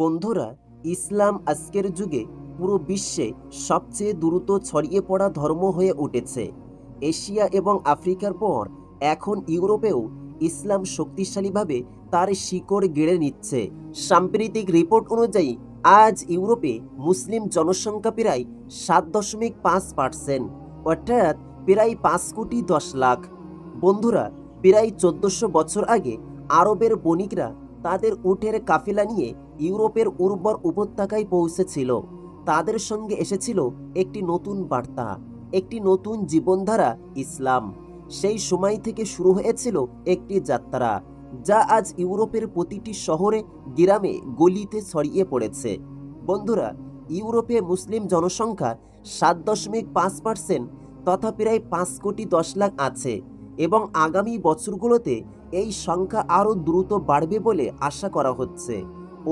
বন্ধুরা, ইসলাম আজকের যুগে পুরো বিশ্বে সবচেয়ে দ্রুত ছড়িয়ে পড়া ধর্ম হয়ে উঠেছে। এশিয়া এবং আফ্রিকার পর এখন ইউরোপেও ইসলাম শক্তিশালীভাবে তার শিকড় গেড়ে নিচ্ছে। সাম্প্রতিক রিপোর্ট অনুযায়ী, আজ ইউরোপে মুসলিম জনসংখ্যা প্রায় সাত দশমিক পাঁচ পার্সেন্ট, অর্থাৎ প্রায় পাঁচ কোটি দশ লাখ। বন্ধুরা, প্রায় চোদ্দশো বছর আগে আরবের বণিকরা তাদের উটের কাফেলা নিয়ে ইউরোপের উর্বর উপত্যকায় পৌঁছেছিল। তাদের সঙ্গে এসেছিল একটি নতুন বার্তা, একটি নতুন জীবনধারা ইসলাম। সেই সময় থেকে শুরু হয়েছিল একটি যাত্রা, যা আজ ইউরোপের প্রতিটি শহরে, গ্রামে গলিতে ছড়িয়ে পড়েছে। বন্ধুরা, ইউরোপে মুসলিম জনসংখ্যা সাত দশমিক পাঁচ পার্সেন্ট, তথা প্রায় পাঁচ কোটি দশ লাখ আছে এবং আগামী বছরগুলোতে এই সংখ্যা আরও দ্রুত বাড়বে বলে আশা করা হচ্ছে।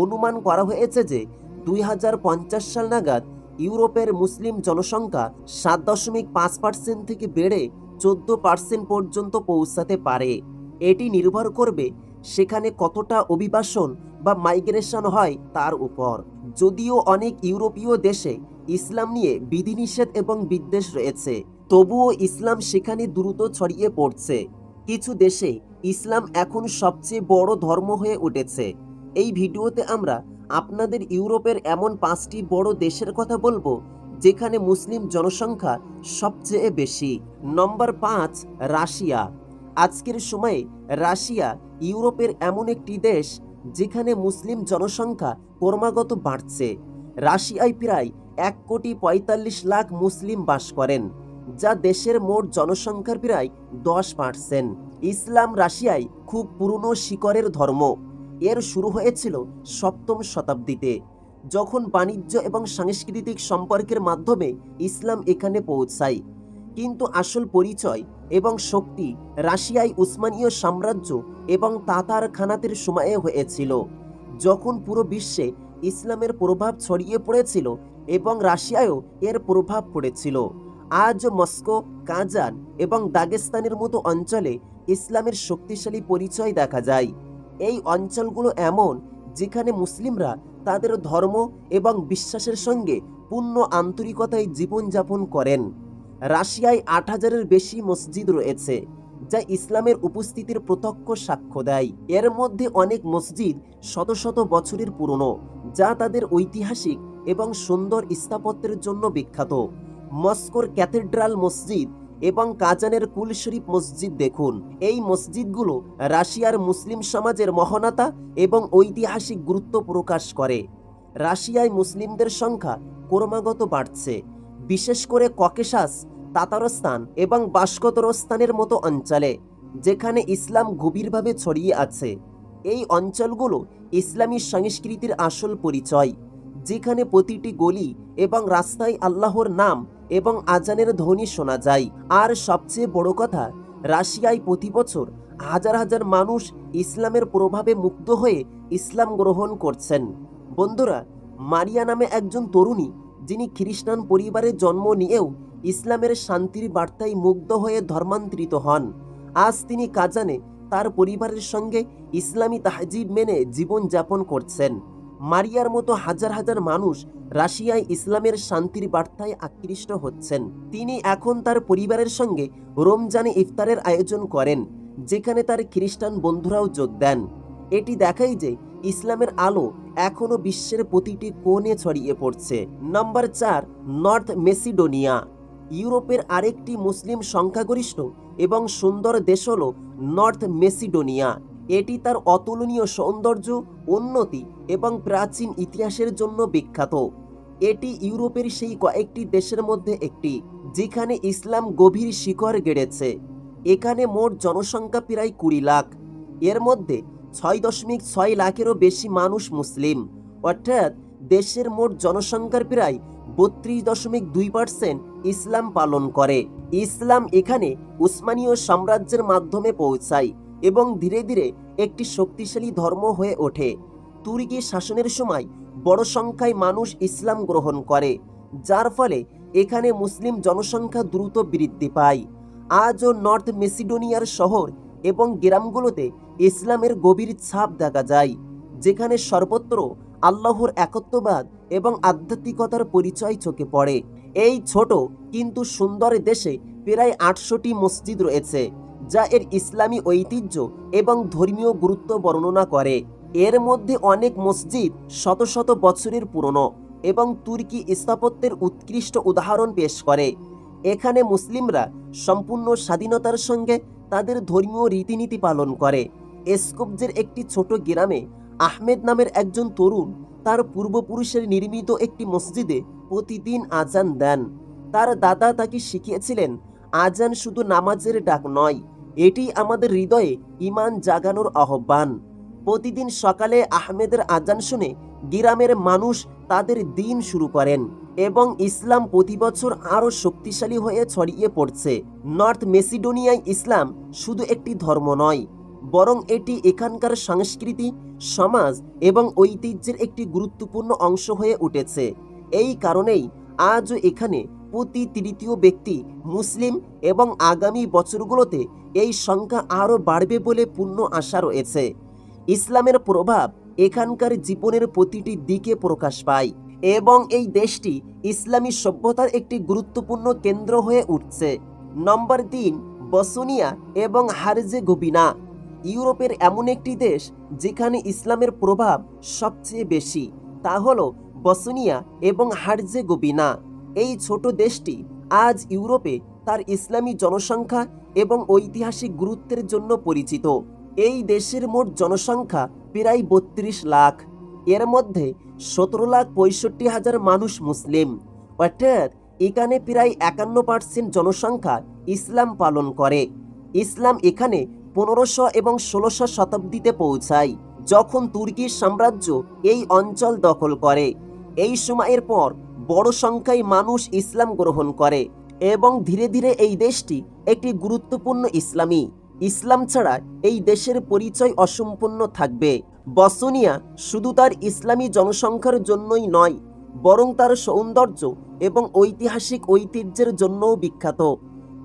অনুমান করা হয়েছে যে দুই হাজার পঞ্চাশ সাল নাগাদ ইউরোপের মুসলিম জনসংখ্যা সাত দশমিক পাঁচ পার্সেন্ট থেকে বেড়ে চোদ্দ পার্সেন্ট পর্যন্ত পৌঁছাতে পারে। এটি নির্ভর করবে সেখানে কতটা অভিবাসন বা মাইগ্রেশন হয় তার উপর। যদিও অনেক ইউরোপীয় দেশে ইসলাম নিয়ে বিধিনিষেধ এবং বিদ্বেষ রয়েছে, তবুও ইসলাম সেখানে দ্রুত ছড়িয়ে পড়ছে। কিছু দেশে ইসলাম এখন সবচেয়ে বড় ধর্ম হয়ে উঠেছে। এই ভিডিওতে আমরা আপনাদের ইউরোপের এমন পাঁচটি বড় দেশের কথা বলব, যেখানে মুসলিম জনসংখ্যা সবচেয়ে বেশি। নম্বর পাঁচ, রাশিয়া। আজকের সময়ে রাশিয়া ইউরোপের এমন একটি দেশ, যেখানে মুসলিম জনসংখ্যা ক্রমাগত বাড়ছে। রাশিয়ায় প্রায় এক কোটি পঁয়তাল্লিশ লাখ মুসলিম বাস করেন। যা দেশের মোট জনসংখ্যার প্রায় দশ পার্সেন্ট ইসলাম রাশিয়ায় খুব পুরনো শিকরের ধর্ম। এর শুরু হয়েছিল সপ্তম শতাব্দীতে, যখন বাণিজ্য এবং সাংস্কৃতিক সম্পর্কের মাধ্যমে ইসলাম এখানে পৌঁছায়। কিন্তু আসল পরিচয় এবং শক্তি রাশিয়ায় উসমানীয় সাম্রাজ্য এবং তাতার খানাতের সময়ে হয়েছিল, যখন পুরো বিশ্বে ইসলামের প্রভাব ছড়িয়ে পড়েছিল এবং রাশিয়ায়ও এর প্রভাব পড়েছিল। আজ মস্কো, কাজান এবং দাগেস্তানের মতো অঞ্চলে ইসলামের শক্তিশালী পরিচয় দেখা যায়। এই অঞ্চলগুলো এমন যেখানে মুসলিমরা তাদের ধর্ম এবং বিশ্বাসের সঙ্গে পূর্ণ আন্তরিকতায় জীবনযাপন করেন। রাশিয়ায় আট হাজারের বেশি মসজিদ রয়েছে, যা ইসলামের উপস্থিতির প্রত্যক্ষ সাক্ষ্য দেয়। এর মধ্যে অনেক মসজিদ শত শত বছরের পুরনো, যা তাদের ঐতিহাসিক এবং সুন্দর স্থাপত্যের জন্য বিখ্যাত। মস্কোর ক্যাথেড্রাল মসজিদ এবং কাজানের কুল শরীফ মসজিদ দেখুন। এই মসজিদগুলো রাশিয়ার মুসলিম সমাজের মহানতা এবং ঐতিহাসিক গুরুত্ব প্রকাশ করে। রাশিয়ায় মুসলিমদের সংখ্যা ক্রমাগত বাড়ছে। বিশেষ করে ককেশাস, তাতারস্তান এবং বাস্কতরস্তানের মতো অঞ্চলে, যেখানে ইসলাম গভীরভাবে ছড়িয়ে আছে। এই অঞ্চলগুলো ইসলামী সংস্কৃতির আসল পরিচয়, যেখানে প্রতিটি গলি এবং রাস্তায় আল্লাহর নাম এবং আজানের ধ্বনি শোনা যায়। আর সবচেয়ে বড় কথা, রাশিয়ায় প্রতি বছর হাজার হাজার মানুষ ইসলামের প্রভাবে মুগ্ধ হয়ে ইসলাম গ্রহণ করছেন। বন্ধুরা, মারিয়া নামে একজন তরুণী, যিনি খ্রিস্টান পরিবারে জন্ম নিয়েও ইসলামের শান্তির বার্তায় মুগ্ধ হয়ে ধর্মান্তরিত হন। আজ তিনি কাজানে তার পরিবারের সঙ্গে ইসলামী তাহজিব মেনে জীবন যাপন করছেন। মারিয়ার মতো হাজার হাজার মানুষ রাশিয়ায় ইসলামের শান্তির বার্তায় আকৃষ্ট হচ্ছেন। তিনি এখন তার পরিবারের সঙ্গে রমজানে ইফতারের আয়োজন করেন, যেখানে তার খ্রিস্টান বন্ধুরাও যোগ দেন। এটি দেখায় যে ইসলামের আলো এখনও বিশ্বের প্রতিটি কোণে ছড়িয়ে পড়ছে। নম্বর চার, নর্থ মেসিডোনিয়া। ইউরোপের আরেকটি মুসলিম সংখ্যাগরিষ্ঠ এবং সুন্দর দেশ হল নর্থ মেসিডোনিয়া। এটি তার অতুলনীয় সৌন্দর্য, উন্নতি এবং প্রাচীন ইতিহাসের জন্য বিখ্যাত। এটি ইউরোপের সেই কয়েকটি দেশের মধ্যে একটি, যেখানে ইসলাম গভীর শিকড় গেড়েছে। এখানে মোট জনসংখ্যা প্রায় কুড়ি লাখ। এর মধ্যে ছয় দশমিক ছয় লাখেরও বেশি মানুষ মুসলিম। অর্থাৎ দেশের মোট জনসংখ্যার প্রায় বত্রিশ দশমিক দুই পার্সেন্ট ইসলাম পালন করে। ইসলাম এখানে উসমানীয় সাম্রাজ্যের মাধ্যমে পৌঁছায়। এবং ধীরে ধীরে একটি শক্তিশালী ধর্ম হয়ে ওঠে। তুর্কি শাসনের সময় বড় সংখ্যায় মানুষ ইসলাম গ্রহণ করে, যার ফলে এখানে মুসলিম জনসংখ্যা দ্রুত বৃদ্ধি পায়। আজও নর্থ মেসিডোনিয়ার শহর এবং গ্রামগুলোতে ইসলামের গভীর ছাপ দেখা যায়, যেখানে সর্বত্র আল্লাহর একত্ববাদ এবং আধ্যাত্মিকতার পরিচয় চোখে পড়ে। এই ছোট কিন্তু সুন্দর দেশে প্রায় আটশোটি মসজিদ রয়েছে। যা এর ইসলামী ঐতিহ্য এবং ধর্মীয় গুরুত্ব বর্ণনা করে। এর মধ্যে অনেক মসজিদ শত শত বছরের পুরনো এবং তুর্কি স্থাপত্যের উৎকৃষ্ট উদাহরণ পেশ করে। এখানে মুসলিমরা সম্পূর্ণ স্বাধীনতার সঙ্গে তাদের ধর্মীয় রীতিনীতি পালন করে। এসকোবজের একটি ছোট গ্রামে আহমেদ নামের একজন তরুণ তার পূর্বপুরুষের নির্মিত একটি মসজিদে প্রতিদিন আজান দেন। তার দাদা তাকে শিখিয়েছিলেন আজান শুধু নামাজের ডাক নয় এটি আমাদের হৃদয়ে ইমান জাগানোর আহ্বান। প্রতিদিন সকালে আহমেদের আজান শুনে গ্রামের মানুষ তাদের দিন শুরু করেন এবং ইসলাম প্রতি বছর আরও শক্তিশালী হয়ে ছড়িয়ে পড়ছে। নর্থ মেসিডোনিয়ায় ইসলাম শুধু একটি ধর্ম নয়, বরং এটি এখানকার সংস্কৃতি, সমাজ এবং ঐতিহ্যের একটি গুরুত্বপূর্ণ অংশ হয়ে উঠেছে। এই কারণেই আজও এখানে প্রতি তৃতীয় ব্যক্তি মুসলিম এবং আগামী বছরগুলোতে এই সংখ্যা আরও বাড়বে বলে পূর্ণ আশা রয়েছে। ইসলামের প্রভাব এখানকার জীবনের প্রতিটি দিকে প্রকাশ পায় এবং এই দেশটি ইসলামী সভ্যতার একটি গুরুত্বপূর্ণ কেন্দ্র হয়ে উঠছে। নম্বর তিন, বসুনিয়া এবং হারজে গোবিনা ইউরোপের এমন একটি দেশ যেখানে ইসলামের প্রভাব সবচেয়ে বেশি, তা হল বসুনিয়া এবং হারজে গোবিনা এই ছোট দেশটি আজ ইউরোপে তার ইসলামী জনসংখ্যা এবং ঐতিহাসিক গুরুত্বের জন্য পরিচিত। এই দেশের মোট জনসংখ্যা প্রায় বত্রিশ লাখ। এর মধ্যে সতেরো লাখ পঁয়ষট্টি হাজার মানুষ মুসলিম। অর্থাৎ এখানে প্রায় একান্ন পার্সেন্ট জনসংখ্যা ইসলাম পালন করে। ইসলাম এখানে পনেরোশো এবং ষোলোশো শতাব্দীতে পৌঁছায়, যখন তুর্কির সাম্রাজ্য এই অঞ্চল দখল করে। এই সময়ের পর বড় সংখ্যায় মানুষ ইসলাম গ্রহণ করে এবং ধীরে ধীরে এই দেশটি একটি গুরুত্বপূর্ণ ইসলামী। ইসলাম ছাড়া এই দেশের পরিচয় অসম্পূর্ণ থাকবে। বসনিয়া শুধু তার ইসলামী জনসংখ্যার জন্যই নয়, বরং তার সৌন্দর্য এবং ঐতিহাসিক ঐতিহ্যের জন্যও বিখ্যাত।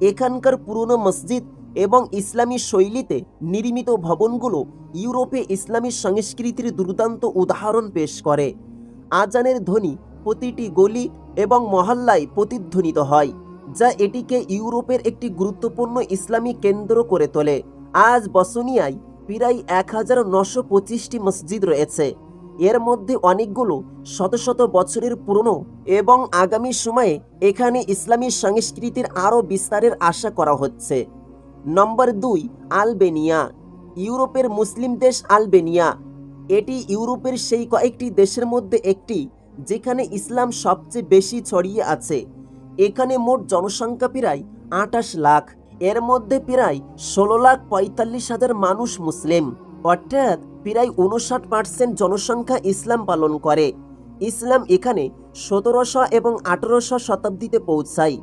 এখানকার পুরনো মসজিদ এবং ইসলামী শৈলীতে নির্মিত ভবনগুলো ইউরোপে ইসলামী সংস্কৃতির দুর্দান্ত উদাহরণ পেশ করে। আজানের ধ্বনি প্রতিটি গলি এবং মহল্লায় প্রতিধ্বনিত হয়, যা এটিকে ইউরোপের একটি গুরুত্বপূর্ণ ইসলামী কেন্দ্র করে তোলে। আজ বসনিয়ায় প্রায় এক হাজার নশো পঁচিশটি মসজিদ রয়েছে। এর মধ্যে অনেকগুলো শত শত বছরের পুরনো এবং আগামী সময়ে এখানে ইসলামী সংস্কৃতির আরও বিস্তারের আশা করা হচ্ছে। নম্বর দুই, আলবেনিয়া। ইউরোপের মুসলিম দেশ আলবেনিয়া। এটি ইউরোপের সেই কয়েকটি দেশের মধ্যে একটি যেখানে ইসলাম সবচেয়ে বেশি ছড়িয়ে আছে। এখানে মোট জনসংখ্যা প্রায় আটাশ লাখ। এর মধ্যে প্রায় ষোলো লাখ পঁয়তাল্লিশ হাজার মানুষ মুসলিম। অর্থাৎ প্রায় উনষাট পার্সেন্ট জনসংখ্যা ইসলাম পালন করে। ইসলাম এখানে সতেরোশো এবং আঠেরোশো শতাব্দীতে পৌঁছায়।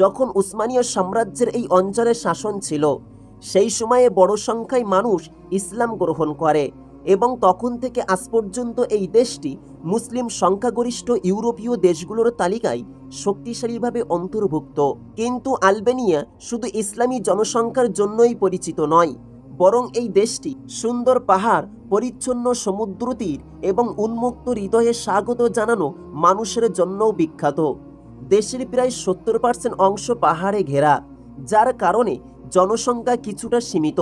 যখন উসমানীয় সাম্রাজ্যের এই অঞ্চলে শাসন ছিল, সেই সময়ে বড় সংখ্যায় মানুষ ইসলাম গ্রহণ করে এবং তখন থেকে আজ পর্যন্ত এই দেশটি মুসলিম সংখ্যাগরিষ্ঠ ইউরোপীয় দেশগুলোর তালিকায় শক্তিশালীভাবে অন্তর্ভুক্ত। কিন্তু আলবেনিয়া শুধু ইসলামী জনসংখ্যার জন্যই পরিচিত নয়, বরং এই দেশটি সুন্দর পাহাড়, পরিচ্ছন্ন সমুদ্র তীর এবং উন্মুক্ত হৃদয়ে স্বাগত জানানো মানুষের জন্যও বিখ্যাত। দেশের প্রায় সত্তর পার্সেন্ট অংশ পাহাড়ে ঘেরা, যার কারণে জনসংখ্যা কিছুটা সীমিত।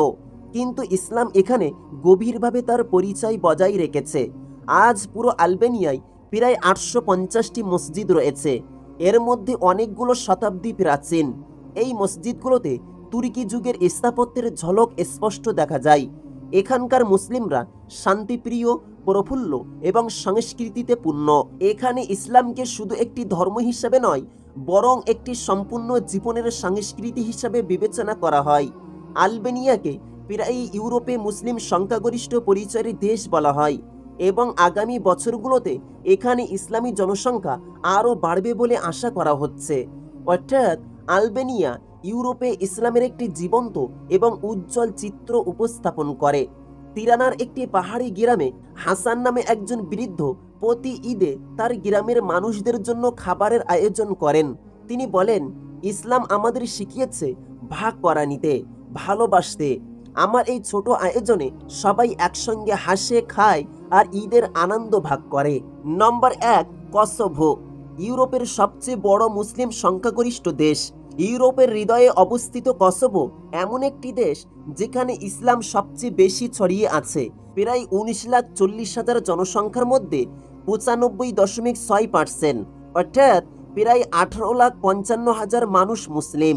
কিন্তু ইসলাম এখানে গভীরভাবে তার পরিচয় বজায় রেখেছে। আজ পুরো আলবেনিয়ায় প্রায় আটশো পঞ্চাশটি মসজিদ রয়েছে। এর মধ্যে অনেকগুলো শতাব্দী প্রাচীন। এই মসজিদগুলোতে তুর্কি যুগের স্থাপত্যের ঝলক স্পষ্ট দেখা যায়। এখানকার মুসলিমরা শান্তিপ্রিয়, প্রফুল্ল এবং সংস্কৃতিতে পূর্ণ। এখানে ইসলামকে শুধু একটি ধর্ম হিসেবে নয়, বরং একটি সম্পূর্ণ জীবনের সংস্কৃতি হিসাবে বিবেচনা করা হয়। আলবেনিয়াকে প্রায় ইউরোপে মুসলিম সংখ্যাগরিষ্ঠ পরিচয়ের দেশ বলা হয়। এবং আগামী বছরগুলোতে এখানে ইসলামী জনসংখ্যা আরও বাড়বে বলে আশা করা হচ্ছে। অর্থাৎ আলবেনিয়া ইউরোপে ইসলামের একটি জীবন্ত এবং উজ্জ্বল চিত্র উপস্থাপন করে। তিরানার একটি পাহাড়ি গ্রামে হাসান নামে একজন বৃদ্ধ প্রতি ঈদে তার গ্রামের মানুষদের জন্য খাবারের আয়োজন করেন। তিনি বলেন, ইসলাম আমাদের শিখিয়েছে ভাগ করা নিতে, ভালোবাসতে আমার এই ছোট আয়োজনে সবাই একসঙ্গে হাসে, খায় আর ঈদের আনন্দ ভাগ করে। নম্বর এক, কসোভো। ইউরোপের সবচেয়ে বড় মুসলিম সংখ্যাগরিষ্ঠ দেশ। ইউরোপের হৃদয়ে অবস্থিত কসোভো এমন একটি দেশ যেখানে ইসলাম সবচেয়ে বেশি ছড়িয়ে আছে। প্রায় উনিশ লাখ চল্লিশ হাজার জনসংখ্যার মধ্যে পঁচানব্বই দশমিক ছয় পার্সেন্ট। অর্থাৎ প্রায় আঠারো লাখ পঞ্চান্ন হাজার মানুষ মুসলিম।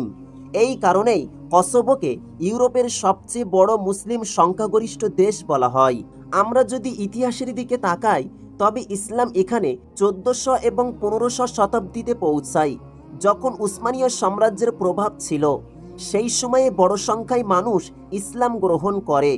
এই কারণেই কসোভোকে ইউরোপের সবচেয়ে বড় মুসলিম সংখ্যাগরিষ্ঠ দেশ বলা হয়। আমরা যদি ইতিহাসের দিকে তাকাই, তবে ইসলাম এখানে চোদ্দশো এবং পনেরোশো শতাব্দীতে পৌঁছায়, যখন উসমানীয় সাম্রাজ্যের প্রভাব ছিল। সেই সময়ে বড় সংখ্যায় মানুষ ইসলাম গ্রহণ করে।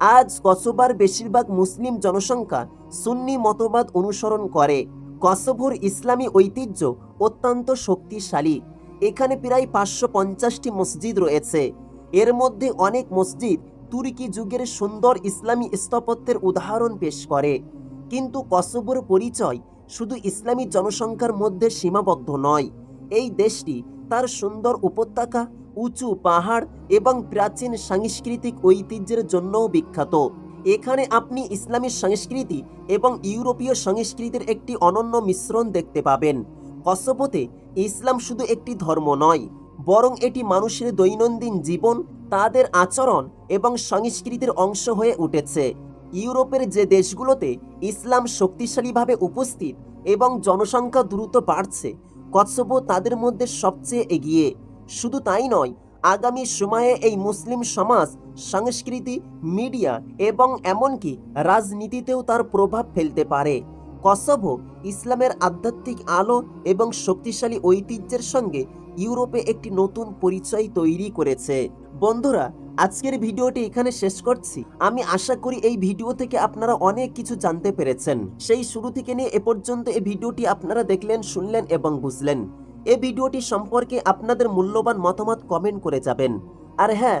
আজ কসোবার বেশিরভাগ মুসলিম জনসংখ্যা সুন্নি মতবাদ অনুসরণ করে। কসোভোর ইসলামী ঐতিহ্য অত্যন্ত শক্তিশালী। এখানে প্রায় পাঁচশো পঞ্চাশটি মসজিদ রয়েছে। এর মধ্যে অনেক মসজিদ তুর্কি যুগের সুন্দর ইসলামী স্থাপত্যের উদাহরণ পেশ করে। কিন্তু কসোভোর পরিচয় শুধু ইসলামী জনসংখ্যার মধ্যে সীমাবদ্ধ নয়। এই দেশটি তার সুন্দর উপত্যকা, উঁচু পাহাড় এবং প্রাচীন সাংস্কৃতিক ঐতিহ্যের জন্যও বিখ্যাত। এখানে আপনি ইসলামী সংস্কৃতি এবং ইউরোপীয় সংস্কৃতির একটি অনন্য মিশ্রণ দেখতে পাবেন। কসোভোতে ইসলাম শুধু একটি ধর্ম নয়, বরং এটি মানুষের দৈনন্দিন জীবন, তাদের আচরণ এবং সংস্কৃতির অংশ হয়ে উঠেছে। ইউরোপের যে দেশগুলোতে ইসলাম শক্তিশালীভাবে উপস্থিত এবং জনসংখ্যা দ্রুত বাড়ছে কসোভো তাদের মধ্যে সবচেয়ে এগিয়ে। শুধু তাই নয়, আগামী সময়ে এই মুসলিম সমাজ, সংস্কৃতি, মিডিয়া এবং এমনকি রাজনীতিতেও তার প্রভাব ফেলতে পারে। কসোভো ইসলামের আধ্যাত্মিক আলো এবং শক্তিশালী ঐতিহ্যের সঙ্গে ইউরোপে একটি নতুন পরিচয় তৈরি করেছে। বন্ধুরা, আজকের ভিডিওটি এখানে শেষ করছি। আমি আশা করি এই ভিডিও থেকে আপনারা অনেক কিছু জানতে পেরেছেন। সেই শুরু থেকে নিয়ে এ পর্যন্ত এই ভিডিওটি আপনারা দেখলেন, শুনলেন এবং বুঝলেন। এই ভিডিওটি সম্পর্কে আপনাদের মূল্যবান মতামত কমেন্ট করে যাবেন। আর হ্যাঁ